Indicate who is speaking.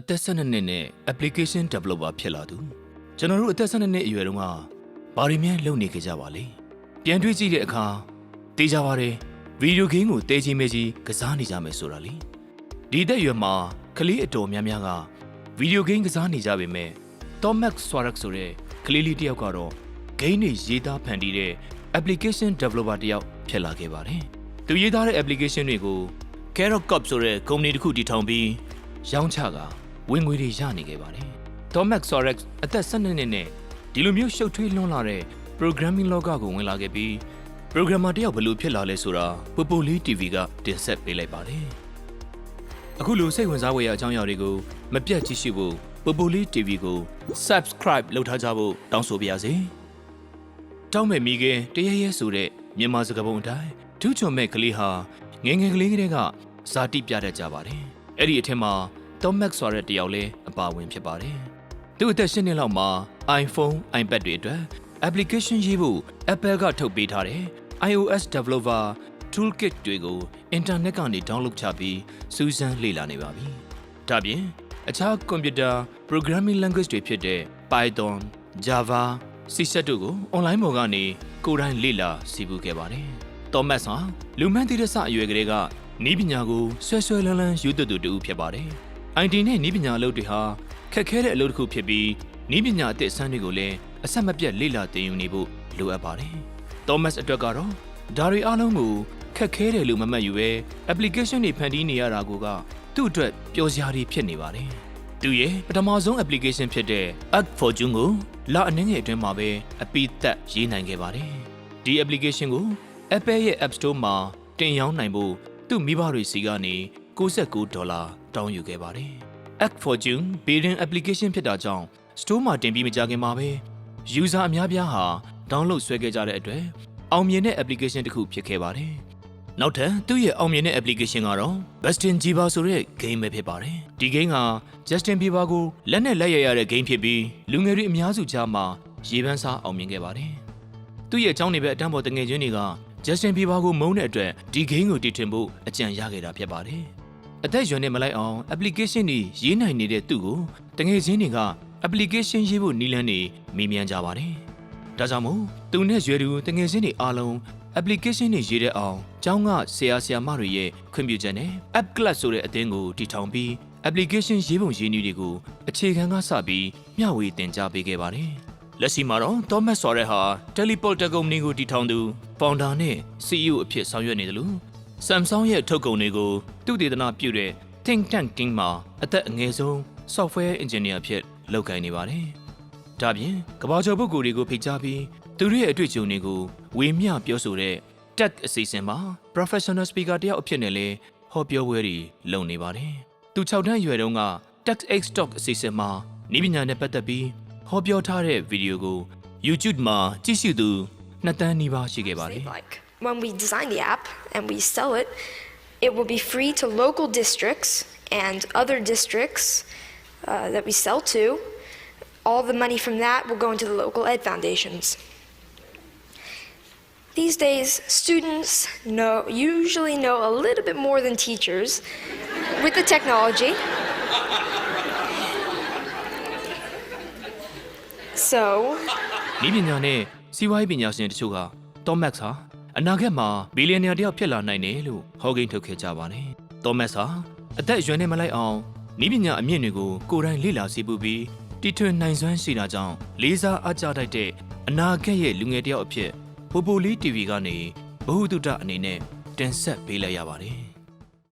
Speaker 1: အသက်12နှစ်နဲ့ application developer ဖြစ်လာသူကျွန်တော်တို့အသက်12နှစ်အရွယ်တုန်းကဘာတွေများလုပ်နေကြကြပါလဲပြန်တွေးကြည့်တဲ့အခါသိကြပါတယ်ဗီဒီယိုဂိမ်းကိုတဲချင်းမဲကြီးကစားနေကြမယ်ဆိုတာလေဒီအသက်အရွယ်မှာကလေးအတော်များများကဗီဒီယိုဂိမ်းကစားနေကြပေမဲ့ Tomax Swarak ဆိုတဲ့ကလေးလေးတစ်ယောက်ကတော့ဂိမ်းတွေရေးသားဖန်တီးတဲ့ application developer တစ်ယောက်ဖြစ်လာခဲ့ပါတယ်သူရေးသားတဲ့ application တွေကို Carrot Corp ဆိုတဲ့ကုမ္ပဏီတစ်ခုတည်ထောင်ပြီးရောင်းချက ဝင်ငွေတွေရနေခဲ့ပါတယ်။ Tomax Sorex အသက်12နှစ်နဲ့ဒီလိုမျိုးရှုပ်ထွေးလွန်းလာတဲ့ programming လောကကိုဝင်လာခဲ့ပြီး programmer တယောက်ဘယ်လိုဖြစ်လာလဲဆိုတာပပိုလီ TV ကတင်ဆက်ပေးလိုက်ပါတယ်။အခုလိုစိတ်ဝင်စားဖွယ်ရာအကြောင်းအရာတွေကိုမပြတ်ကြည့်ရှုဖို့ပပိုလီ TV ကို subscribe လုပ်ထားကြဖို့တောင်းဆိုပါရစေ။တောင်းမဲ့မိခင်တရရဲဆိုတဲ့မြန်မာစကားပုံအတိုင်းဒူးချွန်မဲ့ကလေးဟာငယ်ငယ်ကလေးကလေးကဇာတိပြတတ်ကြပါတယ်။အဲ့ဒီအထက်မှာ Tomax ဆိုတဲ့တယောက်လည်းအပါဝင်ဖြစ်ပါတယ်။သူ့အသက်၈နှစ်လောက်မှာ iPhone, iPad တွေအတွက် application ရေးဖို့ Apple ကထုတ်ပေးထားတဲ့ iOS developer toolkit တွေကို internet ကနေ download ချပြီးစူးစမ်းလေ့လာနေပါပြီ။ဒါပြင်အခြား computer programming language တွေဖြစ်တဲ့ Python, Java, C# တို့ကို online ပေါ်ကနေကိုယ်တိုင်လေ့လာစီးပူးခဲ့ပါတယ်။ Thomas ဟာလူမှန်းသိတဲ့စအရွယ်ကလေးကနီးပညာကိုဆွဲဆွဲလန်းလန်းယူသွတ်သူတူဖြစ်ပါတယ်။ IT နဲ့နီးပညာအလုပ်တွေဟာခက်ခဲတဲ့အလုပ်တစ်ခုဖြစ်ပြီးနီးပညာအသစ်အဆန်းတွေကိုလည်းအဆက်မပြတ်လေ့လာသင်ယူနေဖို့လိုအပ်ပါတယ်။ Thomas အတွက်ကတော့ဒါတွေအားလုံးကိုခက်ခဲတယ်လို့မမှတ်ယူပဲ application တွေဖန်တီးနေရတာကိုကသူ့အတွက်ပျော်စရာတွေဖြစ်နေပါတယ်။သူရဲ့ပထမဆုံး application ဖြစ်တဲ့ Act Fortune ကိုလအနည်းငယ်အတွင်းမှာပဲအပိသက်ရေးနိုင်ခဲ့ပါတယ်။ဒီ application ကို Apple ရဲ့ App Store မှာတင်ရောင်းနိုင်ဖို့သူ့မိဘတွေစီကနေ 69ဒေါ်လာတောင်းယူခဲ့ပါတယ်။ Act Fortune Building Application ဖြစ်တာကြောင့် Store မှာတင်ပြီးမကြခင်မှာပဲ user အများပြားဟာ download ဆွဲခဲ့ကြတဲ့အတွက်အောင်မြင်တဲ့ application တစ်ခုဖြစ်ခဲ့ပါတယ်။နောက်ထပ်သူ့ရဲ့အောင်မြင်တဲ့ application ကတော့ Bastin Jiba ဆိုတဲ့ game ပဲဖြစ်ပါတယ်။ဒီ game က Justin Bieber ကိုလက်နဲ့လက်ရရတဲ့ game ဖြစ်ပြီးလူငယ်တွေအများစုကြားမှာရေပန်းစားအောင်မြင်ခဲ့ပါတယ်။သူ့ရဲ့အကြောင်းတွေပဲအတန်းပေါ်တငယ်ချင်းတွေက Justin Bieber ကိုမုန်းတဲ့အတွက်ဒီ game ကိုတည်ထွင်ဖို့အကြံရခဲ့တာဖြစ်ပါတယ်။ အသက်အရွယ်နဲ့မလိုက်အောင် application တွေရေးနိုင်နေတဲ့သူ့ကိုတငယ်ချင်းတွေက application ရေးဖို့နီးလန်းနေမေးမြန်းကြပါတယ်။ဒါကြောင့်မို့သူနဲ့ရွယ်သူတငယ်ချင်းတွေအားလုံး application တွေရေးတဲ့အောင်ကျောင်းကဆရာဆရာမတွေရဲ့ခွင့်ပြုချက်နဲ့ app class ဆိုတဲ့အသင်းကိုတည်ထောင်ပြီး application ရေးပုံရေးနည်းတွေကိုအခြေခံကစပြီးမျှဝေသင်ကြားပေးခဲ့ပါတယ်။လက်ရှိမှာတော့ Thomas Soret ဟာ Teleporter ကုမ္ပဏီကိုတည်ထောင်သူ founder နဲ့ CEO အဖြစ်ဆောင်ရွက်နေတယ်လို့ Samsung ရဲ့ထုတ်ကုန်တွေကိုသူတည်တနာပြုတဲ့ Think Tank Team မှာအသက်အငယ်ဆုံး software engineer အဖြစ်လုပ်ကိုင်နေပါတယ်။ဒါပြင်ကမ္ဘာကျော်ပုဂ္ဂိုလ်တွေကိုဖိတ်ကြားပြီးသူတို့ရဲ့အတွေ့အကြုံတွေကိုဝေမျှပြောဆိုတဲ့ Tech အစီအစဉ်မှာ professional speaker တယောက်အဖြစ်နဲ့လည်းဟောပြောပွဲတွေလုပ်နေပါတယ်။သူ6တန်းအရွယ်တုန်းက TechX Talk အစီအစဉ်မှာဤပညာနဲ့ပတ်သက်ပြီးဟောပြောထားတဲ့ဗီဒီယိုကို YouTube မှာကြည့်ရှုသူ2တန်းနီးပါးရှိခဲ့ပါတယ်
Speaker 2: Like when we design the app and we sell it, it will be free to local districts and other districts uh, that we sell to. All the money from that will go into the local ed foundations. These days, students know usually know a little bit more than teachers with the technology. So,
Speaker 1: ဤပညာနဲ့စီးပွားရေးပညာရှင်တချို့က Thomas ဟာ အနာဂတ်မှာဘီလီယံနာတယောက်ဖြစ်လာနိုင်တယ်လို့ဟောကိန်းထုတ်ခဲ့ကြပါတယ်။ Thomas ဟာအသက်အရွယ်နဲ့မလိုက်အောင်ဤပညာအမြင့်တွေကိုကိုယ်တိုင်လေ့လာစီးပူးပြီးတီထွင်နိုင်စွမ်းရှိတာကြောင့်လေးစားအားကြတိုက်တဲ့အနာဂတ်ရဲ့လူငယ်တယောက်အဖြစ်ပိုပိုလီ TV ကနေဘ ഹു တုတအနေနဲ့တင်ဆက်ပေးလိုက်ရပါတယ်။